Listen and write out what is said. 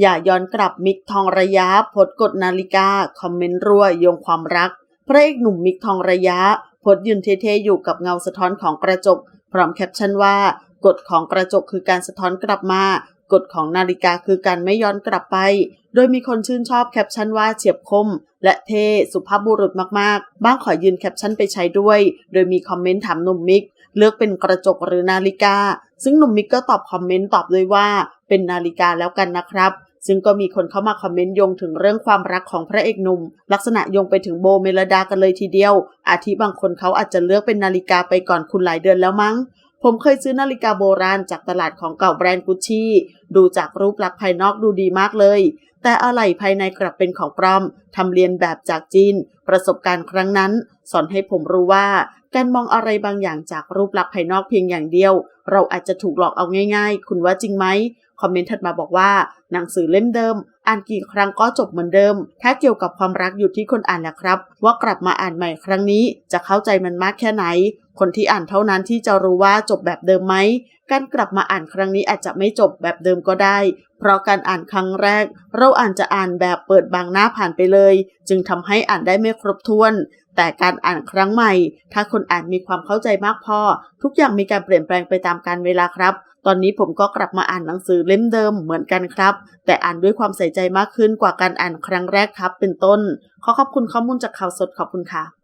อย่าย้อนกลับมิกทองระยะพสต์กดนาฬิกา คอมเมนต์รั่วโยงความรัก พระเอกหนุ่มมิกทองระยะพสต์ยืนเท่ๆอยู่กับเงาสะท้อนของกระจก พร้อมแคปชั่นว่ากฎของกระจกคือการสะท้อนกลับมากฎของนาฬิกาคือการไม่ย้อนกลับไป โดยมีคนชื่นชอบแคปชั่นว่าเฉียบคม และเท่สุภาพบุรุษมากๆ บ้างขอยืนแคปชั่นไปใช้ด้วย โดยมีคอมเมนต์ถามหนุ่มมิก เลือกเป็นกระจกหรือนาฬิกา ซึ่งหนุ่มมิกก็ตอบคอมเมนต์ตอบด้วยว่า เป็นนาฬิกาแล้วกันนะครับ ซึ่งก็มีคนเข้ามาคอมเมนต์โยงถึงเรื่องความรักของพระเอกหนุ่ม ลักษณะโยงไปถึงโบเมลดากันเลยทีเดียว อาทิบางคนเขาอาจจะเลือกเป็นนาฬิกาไปก่อนคุณหลายเดือนแล้วมั้งผมเคยซื้อนาฬิกาโบราณจากตลาดของเก่าแบรนด์กุชชี่ ดูจากรูปลักษณ์ภายนอกดูดีมากเลย แต่อะไหล่ภายในกลับเป็นของปลอม ทำเลียนแบบจากจีน ประสบการณ์ครั้งนั้น สอนให้ผมรู้ว่า การมองอะไรบางอย่างจากรูปลักษณ์ภายนอกเพียงอย่างเดียว เราอาจจะถูกหลอกเอาง่าย ๆ คุณว่าจริงไหม คอมเมนต์ถัดมาบอกว่า หนังสือเล่มเดิม อ่านกี่ครั้งก็จบเหมือนเดิม ถ้าเกี่ยวกับความรักอยู่ที่คนอ่านแหละครับ ว่ากลับมาอ่านใหม่ครั้งนี้ จะเข้าใจมันมากแค่ไหน คนที่อ่านเท่านั้นที่จะรู้ว่าจบแบบเดิมไหมการกลับมาอ่านครั้งนี้อาจจะไม่จบแบบเดิมก็ได้ เพราะการอ่านครั้งแรก เราอ่านจะอ่านแบบเปิดบางหน้าผ่านไปเลย จึงทำให้อ่านได้ไม่ครบถ้วน แต่การอ่านครั้งใหม่ ถ้าคนอ่านมีความเข้าใจมากพอ ทุกอย่างมีการเปลี่ยนแปลงไปตามกาลเวลาครับ ตอนนี้ผมก็กลับมาอ่านหนังสือเล่มเดิมเหมือนกันครับ แต่อ่านด้วยความใส่ใจมากขึ้นกว่าการอ่านครั้งแรกครับ เป็นต้น ขอขอบคุณข้อมูลจากข่าวสดขอบคุณค่ะ